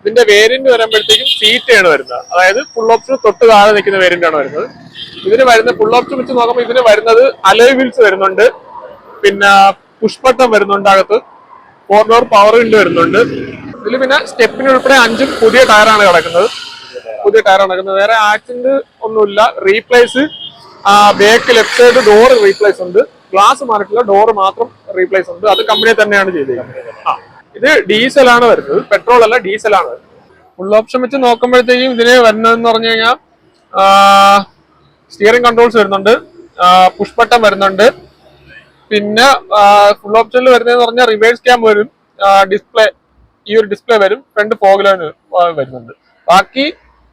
ഇതിന്റെ വേരിയന്റ് വരുമ്പോഴത്തേക്കും ആണ് വരുന്നത്. അതായത് ഫുൾ ഓപ്ഷൻ തൊട്ട് താഴെ നിൽക്കുന്ന വേരിയന്റ് ആണ് വരുന്നത്. ഇതിന് വരുന്ന ഫുൾ ഓപ്ഷൻ വെച്ച് നോക്കുമ്പോൾ ഇതിന് വരുന്നത് അലോയ് വീൽസ് വരുന്നുണ്ട്. പിന്നെ പുഷ്പട്ടം വരുന്നുണ്ട് അകത്ത്. ഫോർ ഡോർ പവർ വിൻഡ് വരുന്നുണ്ട്. ഇതിൽ പിന്നെ സ്റ്റെപ്പിന് ഉൾപ്പെടെ അഞ്ചും പുതിയ ടയറാണ് കിടക്കുന്നത്. പുതിയ ടയറാണ് കിടക്കുന്നത്. വേറെ ആക്സിഡന്റ് ഒന്നുമില്ല. Replace back left side door replace ഉണ്ട്. ഗ്ലാസ് മാറിയിട്ടില്ല ഡോർ മാത്രം റീപ്ലേസ് ഉണ്ട്. അത് കമ്പനി തന്നെയാണ് ചെയ്തത് ആ. ഇത് ഡീസലാണ് വരുന്നത്. പെട്രോൾ അല്ല ഡീസൽ ആണ് ഫുൾ ഓപ്ഷൻ വെച്ച് നോക്കുമ്പോഴത്തേക്കും ഇതിന് വരുന്നതെന്ന് പറഞ്ഞു കഴിഞ്ഞാൽ സ്റ്റിയറിംഗ് കൺട്രോൾസ് വരുന്നുണ്ട് പുഷ്പട്ടം വരുന്നുണ്ട്. പിന്നെ ഫുൾ ഓപ്ഷനിൽ വരുന്നതെന്ന് പറഞ്ഞാൽ റിവേഴ്സ് ക്യാം വരും ഡിസ്പ്ലേ ഈ ഒരു ഡിസ്പ്ലേ വരും ഫ്രണ്ട് ഫോഗിലാണ് വരുന്നുണ്ട്. ബാക്കി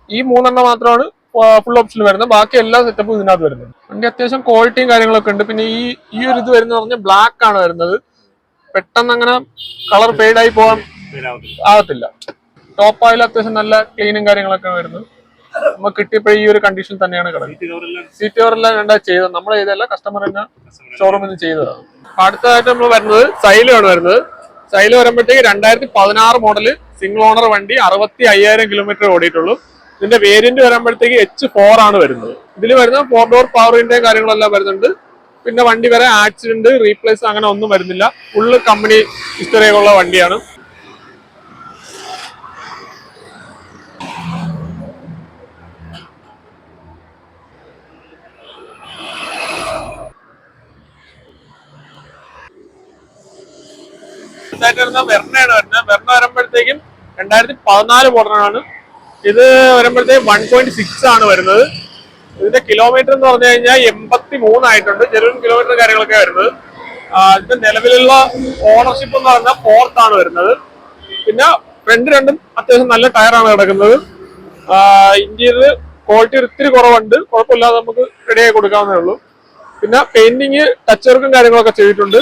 ഈ മൂന്നെണ്ണം മാത്രമാണ് ഫുൾ ഓപ്ഷനിൽ വരുന്നത്. ബാക്കി എല്ലാ സെറ്റപ്പും ഇതിനകത്ത് വരുന്നുണ്ട്. വണ്ടി അത്യാവശ്യം ക്വാളിറ്റിയും കാര്യങ്ങളൊക്കെ ഉണ്ട്. പിന്നെ ഈ ഈ ഒരു ഇത് വരുന്നത് പറഞ്ഞാൽ ബ്ലാക്ക് ആണ് വരുന്നത്. പെട്ടെന്ന് അങ്ങനെ കളർ ഫെയ്ഡ് ആയി പോകാൻ ആകത്തില്ല ടോപ്പ് ഓയിൽ അത്യാവശ്യം നല്ല ക്ലീനും കാര്യങ്ങളൊക്കെ വരുന്നു. നമുക്ക് കിട്ടിയപ്പോൾ ഈ ഒരു കണ്ടീഷൻ തന്നെയാണ് കിടക്കുന്നത്. സീറ്റ് കവറെല്ലാം രണ്ടാ ചെയ്തത്. നമ്മൾ ചെയ്തല്ല കസ്റ്റമർ തന്നെ ഷോറൂമിൽ നിന്ന് ചെയ്തതാണ് അടുത്തതായിട്ട് നമ്മൾ വരുന്നത് സൈലാണ് വരുന്നത്. സൈൽ വരുമ്പോഴത്തേക്ക് രണ്ടായിരത്തി പതിനാറ് മോഡൽ സിംഗിൾ ഓണർ വണ്ടി അറുപത്തി അയ്യായിരം കിലോമീറ്റർ ഓടിയിട്ടുള്ളൂ. ഇതിന്റെ വേരിയന്റ് വരുമ്പോഴത്തേക്ക് എച്ച് ഫോർ ആണ് വരുന്നത്. ഇതിൽ വരുന്ന ഫോർ ഡോർ പവർ വിൻഡോയും കാര്യങ്ങളെല്ലാം വരുന്നുണ്ട്. പിന്നെ വണ്ടി വരെ ആക്സിഡന്റ് റീപ്ലേസ് അങ്ങനെ ഒന്നും വരുന്നില്ല. ഫുള്ള് കമ്പനി ഹിസ്റ്ററിയൊക്കെ വണ്ടിയാണ്. വെർണയാണ് വരുന്നത്. വെർണ വരുമ്പോഴത്തേക്കും രണ്ടായിരത്തി പതിനാല് മോഡലാണ് ഇത് വരുമ്പോഴത്തേക്കും വൺ പോയിന്റ് സിക്സ് ആണ് വരുന്നത്. ഇതിന്റെ കിലോമീറ്റർ എന്ന് പറഞ്ഞു കഴിഞ്ഞാൽ എൺപത്തി മൂന്നായിട്ടുണ്ട് ജെറുവിൻ കിലോമീറ്റർ കാര്യങ്ങളൊക്കെ വരുന്നത്. ഇതിന്റെ നിലവിലുള്ള ഓണർഷിപ്പ് എന്ന് പറഞ്ഞാൽ ഫോർത്ത് ആണ് വരുന്നത്. പിന്നെ ഫ്രണ്ട് രണ്ടും അത്യാവശ്യം നല്ല ടയറാണ് കിടക്കുന്നത്. ഇന്ത്യയിൽ ക്വാളിറ്റി ഒത്തിരി കുറവുണ്ട്. കുഴപ്പമില്ലാതെ നമുക്ക് റെഡിയായി കൊടുക്കാവുന്നേ ഉള്ളൂ. പിന്നെ പെയിന്റിങ് ടച്ച് വർക്കും കാര്യങ്ങളൊക്കെ ചെയ്തിട്ടുണ്ട്.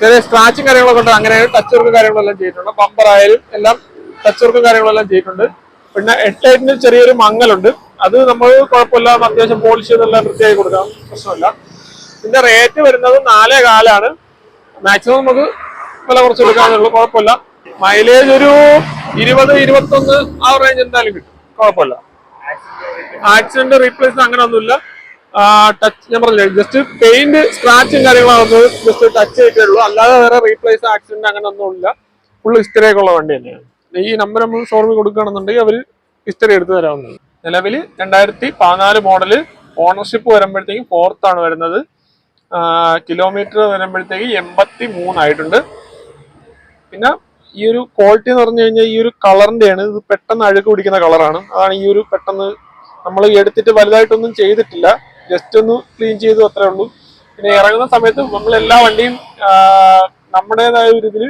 ചെറിയ സ്ക്രാച്ചും കാര്യങ്ങളൊക്കെ ഉണ്ട്. അങ്ങനെ ടച്ച് വർക്കും കാര്യങ്ങളെല്ലാം ചെയ്തിട്ടുണ്ട്. ബമ്പർ ആയാലും എല്ലാം ടച്ച് വർക്കും കാര്യങ്ങളെല്ലാം ചെയ്തിട്ടുണ്ട്. പിന്നെ എട്ടായിട്ടിന് ചെറിയൊരു മങ്ങലുണ്ട്. അത് നമ്മൾ കുഴപ്പമില്ല അത്യാവശ്യം പോളിഷ് എന്നുള്ള വൃത്തിയായി കൊടുക്കാം പ്രശ്നമില്ല. ഇതിന്റെ റേറ്റ് വരുന്നത് നാലേ കാലാണ്. മാക്സിമം നമുക്ക് വില കുറച്ച് കൊടുക്കാന്നുള്ളൂ കുഴപ്പമില്ല. മൈലേജ് ഒരു ഇരുപത് ഇരുപത്തൊന്ന് ആ റേഞ്ച് എന്തായാലും കിട്ടും കുഴപ്പമില്ല. ആക്സിഡന്റ് റീപ്ലേസ് അങ്ങനെ ഒന്നുമില്ല ടച്ച് ഞാൻ പറഞ്ഞില്ല ജസ്റ്റ് പെയിന്റ് സ്ക്രാച്ചും കാര്യങ്ങളാണ് ജസ്റ്റ് ടച്ച് ചെയ്തേ ഉള്ളൂ. അല്ലാതെ വേറെ റീപ്ലേസ് ആക്സിഡന്റ് അങ്ങനെ ഒന്നുമില്ല ഫുൾ ഹിസ്റ്ററിയൊക്കെ ഉള്ള വണ്ടി തന്നെയാണ്. ഈ നമ്പർ നമ്മൾ ഷോറൂമിൽ കൊടുക്കുകയാണെന്നുണ്ടെങ്കിൽ അവർ ഹിസ്റ്ററി എടുത്തു തരാവുന്നത് നിലവിൽ രണ്ടായിരത്തി പതിനാല് മോഡൽ ഓണർഷിപ്പ് വരുമ്പോഴത്തേക്കും ഫോർത്ത് ആണ് വരുന്നത്. കിലോമീറ്റർ വരുമ്പോഴത്തേക്ക് എൺപത്തി മൂന്നായിട്ടുണ്ട് പിന്നെ ഈ ഒരു ക്വാളിറ്റി എന്ന് പറഞ്ഞു കഴിഞ്ഞാൽ ഈ ഒരു കളറിന്റെയാണ് ഇത് പെട്ടെന്ന് അഴുക്ക് പിടിക്കുന്ന കളറാണ്. അതാണ് ഈ ഒരു പെട്ടെന്ന് നമ്മൾ എടുത്തിട്ട് വലുതായിട്ടൊന്നും ചെയ്തിട്ടില്ല. ജസ്റ്റ് ഒന്ന് ക്ലീൻ ചെയ്തു അത്രേ ഉള്ളൂ. പിന്നെ ഇറങ്ങുന്ന സമയത്ത് നമ്മൾ എല്ലാ വണ്ടിയും നമ്മുടേതായ ഒരു ഇതിൽ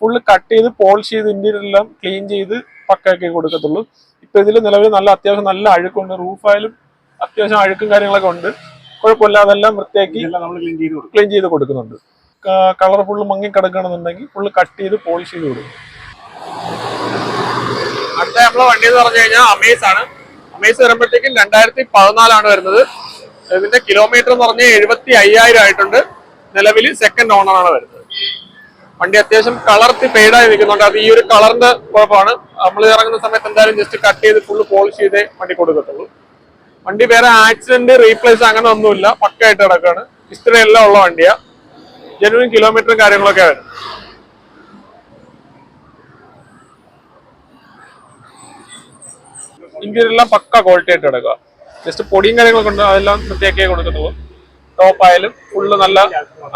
ഫുള്ള് കട്ട് ചെയ്ത് പോളിഷ് ചെയ്ത് ഇന്ത്യയിലെല്ലാം ക്ലീൻ ചെയ്ത് പക്കാക്കി കൊടുക്കത്തുള്ളൂ. ഇപ്പൊ ഇതിൽ നിലവിൽ നല്ല അത്യാവശ്യം നല്ല അഴുക്കുണ്ട്. റൂഫായാലും അത്യാവശ്യം അഴുക്കും കാര്യങ്ങളൊക്കെ ഉണ്ട്. കുഴപ്പമില്ല അതെല്ലാം വൃത്തിയാക്കി നമ്മൾ ക്ലീൻ ചെയ്ത് കൊടുക്കും. ക്ലീൻ ചെയ്ത് കൊടുക്കുന്നുണ്ട്. കളർ ഫുള്ള് മങ്ങി കിടക്കുകയാണെന്നുണ്ടെങ്കിൽ ഫുള്ള് കട്ട് ചെയ്ത് പോളിഷ് ചെയ്ത് കൊടുക്കും. അടുത്ത നമ്മളെ വണ്ടി എന്ന് പറഞ്ഞു കഴിഞ്ഞാൽ അമേസ് ആണ്. അമേസ് വരുമ്പോഴത്തേക്കും രണ്ടായിരത്തി പതിനാലാണ് വരുന്നത്. ഇതിന്റെ കിലോമീറ്റർ എന്ന് പറഞ്ഞാൽ എഴുപത്തി അയ്യായിരം ആയിട്ടുണ്ട്. നിലവിൽ സെക്കൻഡ് ഓണറാണ് ആണ് വരുന്നത്. വണ്ടി അത്യാവശ്യം കളർത്തി ഫെയ്ഡായി നിൽക്കുന്നുണ്ട്. അത് ഈ ഒരു കളറിന്റെ കുഴപ്പമാണ്. നമ്മൾ ഇറങ്ങുന്ന സമയത്ത് എന്തായാലും ജസ്റ്റ് കട്ട് ചെയ്ത് ഫുള്ള് പോളിഷ് ചെയ്തേ വണ്ടി കൊടുക്കത്തുള്ളൂ. വണ്ടി വേറെ ആക്സിഡന്റ് റീപ്ലേസ് അങ്ങനെ ഒന്നുമില്ല. പക്കായിട്ട് കിടക്കുകയാണ് ഹിസ്റ്ററി എല്ലാം ഉള്ള വണ്ടിയാ. ജനുവിൻ കിലോമീറ്ററും കാര്യങ്ങളൊക്കെ വരും. എല്ലാം പക്ക ക്വാളിറ്റി ആയിട്ട് കിടക്കുക ജസ്റ്റ് പൊടിയും കാര്യങ്ങളൊക്കെ ഉണ്ട്. അതെല്ലാം വൃത്തിയാക്കിയേ കൊടുക്കത്തുള്ളൂ. ടോപ്പ് ആയാലും ഫുള്ള് നല്ല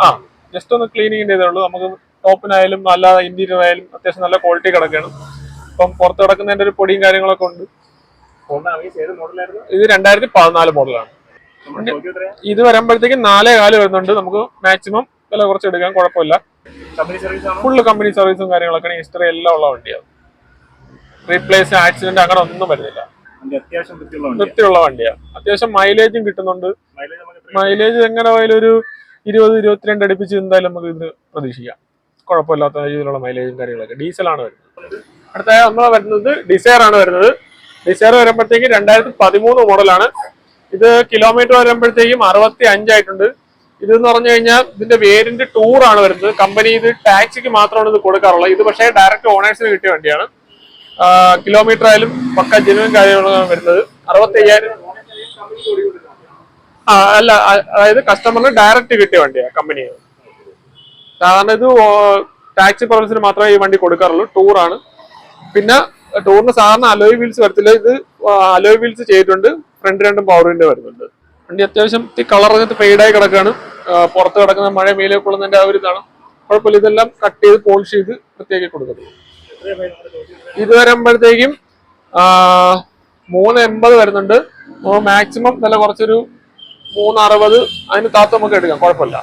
ആ ജസ്റ്റ് ഒന്ന് ക്ലീനിങ് ചെയ്തേ ഉള്ളൂ. നമുക്ക് ടോപ്പിനായാലും നല്ല ഇന്റീരിയർ ആയാലും അത്യാവശ്യം നല്ല ക്വാളിറ്റി കിടക്കണം അപ്പം പുറത്ത് കിടക്കുന്നതിന്റെ ഒരു പൊടിയും കാര്യങ്ങളൊക്കെ ഉണ്ട്. ഇത് രണ്ടായിരത്തി പതിനാല് മോഡലാണ്. ഇത് വരുമ്പോഴത്തേക്കും നാലേ കാൽ വരുന്നുണ്ട്. നമുക്ക് മാക്സിമം വില കുറച്ച് എടുക്കാൻ കുഴപ്പമില്ല. ഫുള്ള് കമ്പനി സർവീസും കാര്യങ്ങളൊക്കെ ഹിസ്റ്ററി എല്ലാം ഉള്ള വണ്ടിയാണ്. റീപ്ലേസ് ആക്സിഡന്റ് അങ്ങനെ ഒന്നും വരുന്നില്ല. വൃത്തിയുള്ള വണ്ടിയാണ്. അത്യാവശ്യം മൈലേജും കിട്ടുന്നുണ്ട്? മൈലേജ് എങ്ങനെ പോയാലും ഒരു ഇരുപത് ഇരുപത്തിരണ്ട് അടുപ്പിച്ച് എന്തായാലും നമുക്ക് ഇത് പ്രതീക്ഷിക്കാം. കുഴപ്പമില്ലാത്ത രീതിയിലുള്ള മൈലേജും കാര്യങ്ങളൊക്കെ. ഡീസലാണ് വരുന്നത്. അടുത്ത നമ്മൾ വരുന്നത് ഡിസയർ ആണ് വരുന്നത്. ഡിസയർ വരുമ്പോഴത്തേക്ക് രണ്ടായിരത്തി പതിമൂന്ന് മോഡലാണ് ഇത് കിലോമീറ്റർ വരുമ്പോഴത്തേക്കും അറുപത്തി അഞ്ചായിട്ടുണ്ട് ഇത് എന്ന് പറഞ്ഞു കഴിഞ്ഞാൽ ഇതിന്റെ വേരിയന്റ് ടൂർ ആണ് വരുന്നത്. കമ്പനി ഇത് ടാക്സിക്ക് മാത്രമാണ് ഇത് കൊടുക്കാറുള്ളത്. ഇത് പക്ഷേ ഡയറക്റ്റ് ഓണേഴ്സിന് കിട്ടിയ വണ്ടിയാണ്. കിലോമീറ്റർ ആയാലും പക്ക ജനുവൻ കാര്യങ്ങളാണ് വരുന്നത്. അറുപത്തി അയ്യായിരം ആ അല്ല അതായത് കസ്റ്റമറിന് ഡയറക്റ്റ് കിട്ടിയ വണ്ടിയാണ് കമ്പനിയാണ് സാധാരണ ഇത് ടാക്സി പർപ്പസിന് മാത്രമേ ഈ വണ്ടി കൊടുക്കാറുള്ളൂ. ടൂറാണ് പിന്നെ ടൂറിന് സാധാരണ അലോയ് വീൽസ് വരത്തില്ല. ഇത് അലോയ് വീൽസ് ചെയ്തിട്ടുണ്ട്. ഫ്രണ്ട് രണ്ടും പവർ വിൻഡോ വരുന്നുണ്ട്. വണ്ടി അത്യാവശ്യം കളർ അങ്ങനത്തെ ഫെയ്ഡായി കിടക്കുകയാണ് പുറത്ത് കിടക്കുന്ന മഴ മേലെ കൊള്ളുന്നതിന്റെ ആ ഒരു ഇതാണ്. കുഴപ്പമില്ല. ഇതെല്ലാം കട്ട് ചെയ്ത് പോളിഷ് ചെയ്ത് പ്രത്യേകം കൊടുക്കുന്നത് ഇത് വരുമ്പോഴത്തേക്കും മൂന്ന് എൺപത് വരുന്നുണ്ട്. മാക്സിമം നല്ല കുറച്ചൊരു മൂന്ന് അറുപത് അതിന് താത്ത നമുക്ക് എടുക്കാം. കുഴപ്പമില്ല.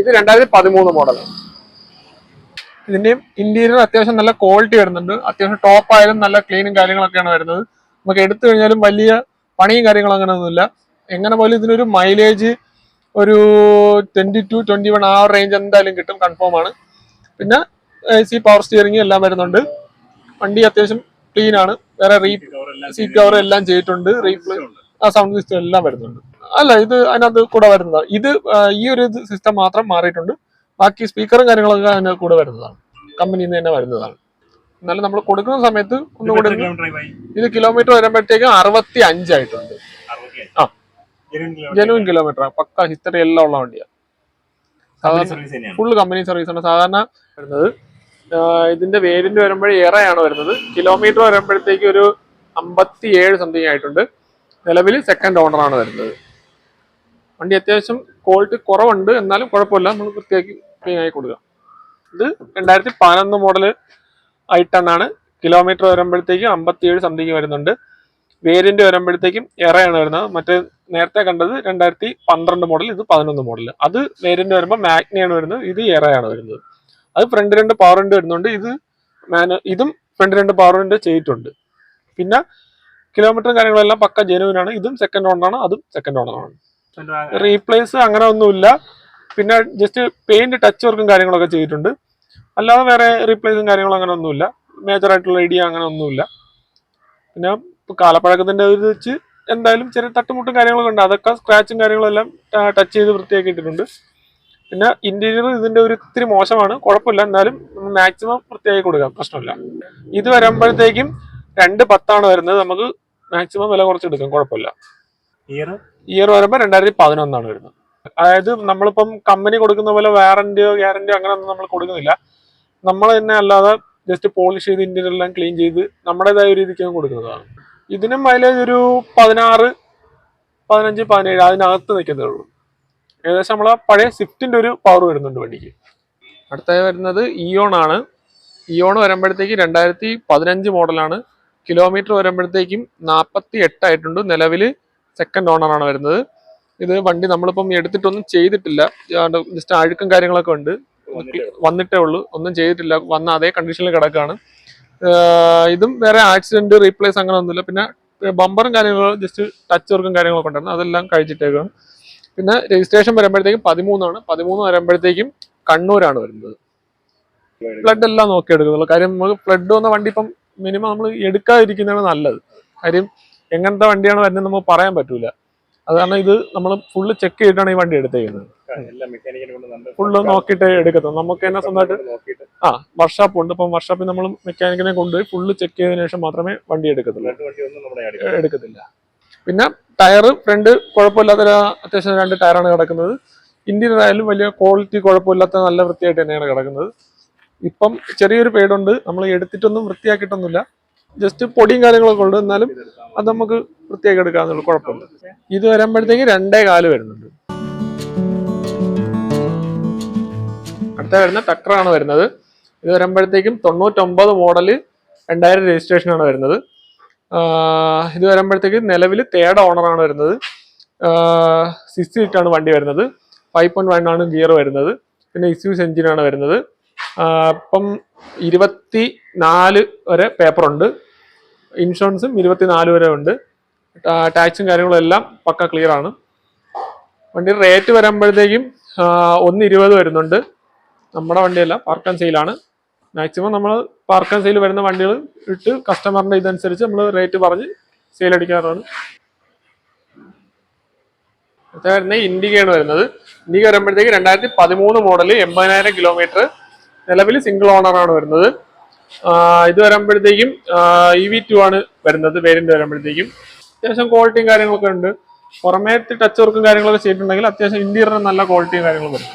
ഇത് രണ്ടായിരത്തി പതിമൂന്ന് മോഡൽ ഇതിന്റെയും ഇന്റീരിയർ അത്യാവശ്യം നല്ല ക്വാളിറ്റി വരുന്നുണ്ട്. അത്യാവശ്യം ടോപ്പ് ആയാലും നല്ല ക്ലീനും കാര്യങ്ങളൊക്കെയാണ് വരുന്നത്. നമുക്ക് എടുത്തു കഴിഞ്ഞാലും വലിയ പണിയും കാര്യങ്ങളും അങ്ങനെ ഒന്നുമില്ല എങ്ങനെ പോലും ഇതിനൊരു മൈലേജ് ഒരു ട്വന്റി ടു ട്വന്റി വൺ ആ റേഞ്ച് എന്തായാലും കിട്ടും കൺഫേം ആണ്. പിന്നെ എ സി പവർ സ്റ്റിയറിംഗ് എല്ലാം വരുന്നുണ്ട്. വണ്ടി അത്യാവശ്യം ക്ലീൻ ആണ്. വേറെ റീ സീറ്റ് കവർ എല്ലാം ചെയ്തിട്ടുണ്ട്. റീപ്ലേ ആ സൗണ്ട് സിസ്റ്റം എല്ലാം വരുന്നുണ്ട്. അല്ല ഇത് അതിനകത്ത് കൂടെ വരുന്നതാണ്. ഇത് ഈ ഒരു സിസ്റ്റം മാത്രം മാറിയിട്ടുണ്ട്. ബാക്കി സ്പീക്കറും കാര്യങ്ങളൊക്കെ അതിന് കൂടെ വരുന്നതാണ്. കമ്പനിയിൽ നിന്ന് തന്നെ വരുന്നതാണ്. എന്നാലും നമ്മൾ കൊടുക്കുന്ന സമയത്ത് ഒന്നുകൂടെ ഇത് കിലോമീറ്റർ വരുമ്പോഴത്തേക്കും അറുപത്തി അഞ്ചായിട്ടുണ്ട് ആ. ജനുവിൻ കിലോമീറ്റർ പക്ക ഹിസ്റ്ററി എല്ലാം ഉള്ള വണ്ടിയാണ് സാധാരണ ഫുൾ കമ്പനി സർവീസ് ആണ്. സാധാരണ വരുന്നത്. ഇതിന്റെ വേരിയന്റ് വരുമ്പോഴേ ഏറെയാണ് വരുന്നത്. കിലോമീറ്റർ വരുമ്പോഴത്തേക്ക് ഒരു അമ്പത്തി ഏഴ് സംതിങ് ആയിട്ടുണ്ട് നിലവിൽ സെക്കൻഡ് ഓണറാണ് വരുന്നത്. വണ്ടി അത്യാവശ്യം ക്വാളിറ്റി കുറവുണ്ട്. എന്നാലും കുഴപ്പമില്ല. നമ്മൾ വൃത്തിയാക്കി ക്ലീൻ ആയി കൊടുക്കുക. ഇത് രണ്ടായിരത്തി പതിനൊന്ന് മോഡൽ ഐ ആണ്. കിലോമീറ്റർ വരുമ്പോഴത്തേക്കും അമ്പത്തി ഏഴ് സംതിങ് വരുന്നുണ്ട്. വേരിയന്റ് വരുമ്പോഴത്തേക്കും എറയാണ് വരുന്നത്. മറ്റേ നേരത്തെ കണ്ടത് രണ്ടായിരത്തി പന്ത്രണ്ട് മോഡൽ ഇത് പതിനൊന്ന് മോഡൽ അത് വേരിയന്റ് വരുമ്പോൾ മാഗ്നയാണ് വരുന്നത്. ഇത് എറയാണ് വരുന്നത്. അത് ഫ്രണ്ട് രണ്ട് പവർ ഉണ്ട് വരുന്നുണ്ട്. ഇത് മാനു ഇതും ഫ്രണ്ട് രണ്ട് പവർ ഉണ്ട് ചെയ്തിട്ടുണ്ട്. പിന്നെ കിലോമീറ്ററും കാര്യങ്ങളെല്ലാം പക്ക ജനുവിനാണ് ഇതും സെക്കൻഡ് ഓണറാണ് അതും സെക്കൻഡ് ഓണറാണ് റീപ്ലേസ് അങ്ങനെ ഒന്നുമില്ല. പിന്നെ ജസ്റ്റ് പെയിന്റ് ടച്ച് വർക്കും കാര്യങ്ങളൊക്കെ ചെയ്തിട്ടുണ്ട്. അല്ലാതെ വേറെ റീപ്ലേസും കാര്യങ്ങളും അങ്ങനെ ഒന്നുമില്ല. മേജർ ആയിട്ടുള്ള ഐഡിയ അങ്ങനെ ഒന്നുമില്ല. പിന്നെ കാലപ്പഴക്കത്തിന്റെ ഇത് വെച്ച് എന്തായാലും ചെറിയ തട്ടുമുട്ടും കാര്യങ്ങളൊക്കെ ഉണ്ട്. അതൊക്കെ സ്ക്രാച്ചും കാര്യങ്ങളും എല്ലാം ടച്ച് ചെയ്ത് വൃത്തിയാക്കിയിട്ടുണ്ട് പിന്നെ ഇന്റീരിയർ ഇതിന്റെ ഒരു ഇത്തിരി മോശമാണ്. കുഴപ്പമില്ല. എന്നാലും മാക്സിമം വൃത്തിയാക്കി കൊടുക്കാം. പ്രശ്നമില്ല. ഇത് വരുമ്പോഴത്തേക്കും രണ്ട് പത്താണ് വരുന്നത്. നമുക്ക് മാക്സിമം വില കുറച്ചെടുക്കാം. കുഴപ്പമില്ല. ഇയർ ഇയർ വരുമ്പോൾ രണ്ടായിരത്തി പതിനൊന്നാണ് വരുന്നത്. അതായത് നമ്മളിപ്പം കമ്പനി കൊടുക്കുന്ന പോലെ വാറന്റിയോ ഗ്യാരന്റിയോ അങ്ങനെ ഒന്നും നമ്മൾ കൊടുക്കുന്നില്ല. നമ്മൾ തന്നെ അല്ലാതെ ജസ്റ്റ് പോളിഷ് ചെയ്ത് ഇന്റീരിയർ എല്ലാം ക്ലീൻ ചെയ്ത് നമ്മുടേതായ രീതിക്ക് കൊടുക്കുന്നതാണ്. ഇതിനും മൈലേജ് ഒരു പതിനാറ് പതിനഞ്ച് പതിനേഴ് അതിനകത്ത് നിൽക്കുന്നേ ഉള്ളൂ. ഏകദേശം നമ്മളെ പഴയ സ്വിഫ്റ്റിന്റെ ഒരു പവർ വരുന്നുണ്ട് വണ്ടിക്ക്. അടുത്തായി വരുന്നത് ഇയോൺ ആണ്. ഇയോൺ വരുമ്പോഴത്തേക്ക് രണ്ടായിരത്തി പതിനഞ്ച് മോഡലാണ് കിലോമീറ്റർ വരുമ്പോഴത്തേക്കും നാൽപ്പത്തി എട്ടായിട്ടുണ്ട് നിലവിൽ സെക്കൻഡ് ഓണറാണ് വരുന്നത്. ഇത് വണ്ടി നമ്മളിപ്പം എടുത്തിട്ടൊന്നും ചെയ്തിട്ടില്ല. ജസ്റ്റ് അഴുക്കും കാര്യങ്ങളൊക്കെ ഉണ്ട്. വന്നിട്ടേ ഉള്ളൂ. ഒന്നും ചെയ്തിട്ടില്ല. വന്ന അതേ കണ്ടീഷനിൽ കിടക്കുകയാണ് ഇതും വേറെ ആക്സിഡന്റ് റീപ്ലേസ് അങ്ങനെ ഒന്നുമില്ല. പിന്നെ ബമ്പറും കാര്യങ്ങളും ജസ്റ്റ് ടച്ച് വർക്കും കാര്യങ്ങളൊക്കെ ഉണ്ടായിരുന്നു. അതെല്ലാം കഴിച്ചിട്ടേക്കാണ്. പിന്നെ രജിസ്ട്രേഷൻ വരുമ്പോഴത്തേക്കും പതിമൂന്നാണ്. പതിമൂന്ന് വരുമ്പോഴത്തേക്കും കണ്ണൂരാണ് വരുന്നത്. ഫ്ലഡ് എല്ലാം നോക്കി എടുക്കുന്നുള്ളൂ കാര്യം നമുക്ക് ഫ്ലഡ് വന്ന വണ്ടി ഇപ്പം മിനിമം നമ്മൾ എടുക്കാതിരിക്കുന്നതാണ് നല്ലത്. കാര്യം എങ്ങനത്തെ വണ്ടിയാണ് വരുന്നത് നമുക്ക് പറയാൻ പറ്റൂല. അത് കാരണം ഇത് നമ്മൾ ഫുള്ള് ചെക്ക് ചെയ്തിട്ടാണ് ഈ വണ്ടി എടുത്തേക്കുന്നത്. ഫുള്ള് നോക്കിയിട്ട് എടുക്കുന്നത് നമുക്ക് തന്നെ സ്വന്തമായിട്ട് ആ വർഷാപ്പ് ഉണ്ട്. ഇപ്പം വർഷാപ്പിൽ നമ്മൾ മെക്കാനിക്കിനെ കൊണ്ടുപോയി ഫുള്ള് ചെക്ക് ചെയ്തതിനു ശേഷം മാത്രമേ വണ്ടി എടുക്കത്തുള്ളൂ. എടുക്കത്തില്ല. പിന്നെ ടയർ ഫ്രണ്ട് കുഴപ്പമില്ലാത്ത അത്യാവശ്യം രണ്ട് ടയറാണ് കിടക്കുന്നത്. ഇന്ത്യൻ ആയാലും വലിയ ക്വാളിറ്റി കുഴപ്പമില്ലാത്ത നല്ല വൃത്തിയായിട്ട് തന്നെയാണ് കിടക്കുന്നത്. ഇപ്പം ചെറിയൊരു പേടുണ്ട് നമ്മൾ എടുത്തിട്ടൊന്നും വൃത്തിയാക്കിയിട്ടൊന്നുമില്ല. ജസ്റ്റ് പൊടിയും കാര്യങ്ങളൊക്കെ ഉണ്ട്. എന്നാലും അത് നമുക്ക് വൃത്തിയാക്കി എടുക്കാന്നുള്ള കുഴപ്പമില്ല. ഇത് വരുമ്പോഴത്തേക്ക് രണ്ടേ കാൽ വരുന്നുണ്ട്. അടുത്ത വരുന്ന ടക്കറാണ് വരുന്നത്. ഇത് വരുമ്പോഴത്തേക്കും തൊണ്ണൂറ്റൊമ്പത് മോഡൽ രണ്ടായിരം രജിസ്ട്രേഷൻ ആണ് വരുന്നത് ഇത് വരുമ്പോഴത്തേക്ക് നിലവിൽ തേർഡ് ഓണറാണ് വരുന്നത്. സിക്സ് സീറ്റാണ് വണ്ടി വരുന്നത്. ഫൈവ് പോയിന്റ് വൺ ആണ് ഗിയർ വരുന്നത്. പിന്നെ ഇസ്യൂസ് എഞ്ചിനാണ് വരുന്നത്. അപ്പം ഇരുപത്തി നാല് വരെ പേപ്പറുണ്ട്. ഇൻഷുറൻസും ഇരുപത്തിനാല് വരെ ഉണ്ട്. ടാക്സും കാര്യങ്ങളും എല്ലാം പക്ക ക്ലിയർ ആണ്. വണ്ടി റേറ്റ് വരുമ്പോഴത്തേക്കും ഒന്ന് ഇരുപത് വരുന്നുണ്ട്. നമ്മുടെ വണ്ടിയല്ല പാർക്ക് ആൻഡ് സെയിലാണ് മാക്സിമം നമ്മൾ പാർക്ക് ആൻഡ് സെയിൽ വരുന്ന വണ്ടികൾ ഇട്ട് കസ്റ്റമറിന്റെ ഇതനുസരിച്ച് നമ്മൾ റേറ്റ് പറഞ്ഞ് സെയിൽ അടിക്കാറാണ്. അടുത്ത വരുന്നത് ഇൻഡിഗയാണ് വരുന്നത്. ഇൻഡിക വരുമ്പോഴത്തേക്ക് രണ്ടായിരത്തി പതിമൂന്ന് മോഡൽ എൺപതിനായിരം കിലോമീറ്റർ നിലവിൽ സിംഗിൾ ഓണറാണ് വരുന്നത്. ഇത് വരുമ്പോഴത്തേക്കും ഇ വി ടു ആണ് വരുന്നത് വേരിയന്റ് വരുമ്പോഴത്തേക്കും. അത്യാവശ്യം ക്വാളിറ്റിയും കാര്യങ്ങളൊക്കെ ഉണ്ട്. പുറമേത്തെ ടച്ച് വർക്കും കാര്യങ്ങളൊക്കെ ചെയ്തിട്ടുണ്ടെങ്കിൽ അത്യാവശ്യം ഇന്റീരിയർ നല്ല ക്വാളിറ്റിയും കാര്യങ്ങളും വരും.